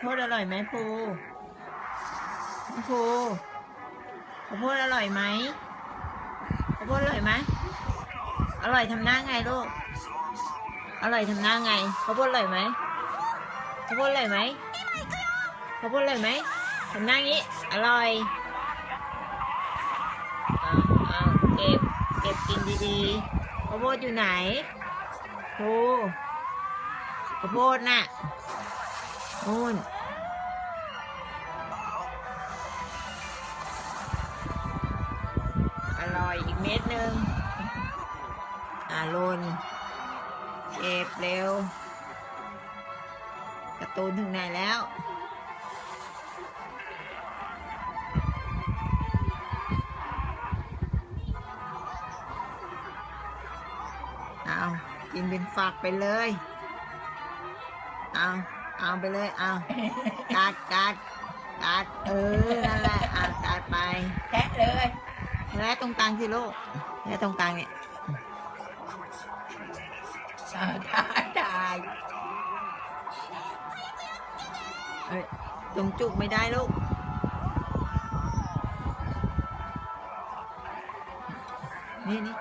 โพดอร่อยไหมภูภูข้าวโพดอร่อยไหมข้าวโพดอร่อยไหมอร่อยทำหน้าไงลูก อร่อยทำหน้าไงข้าวโพดอร่อยไหมข้าวโพดอร่อยไหมข้าวโพดอร่อยไหมทำหน้างี้อร่อยเก็บเก็บกินดีๆข้าวโพดอยู่ไหนภูข้าวโพดน่ะนู่น เม็ดหนึ่งอ่าลนเก็บเร็ว กร์ตูนถึงไหนแล้ว เอากินเป็นฝักไปเลย เอาเอาไปเลย เอากัดกัดกัดเออ นั่นแหละอะกัดไป แทะเลย แล้ว ตรงกลางสิลูกแล้วตรงกลางเนี่ยอ่าถ่ายถ่ายเอ้ยตรงจุกไม่ได้ลูกนี่นี่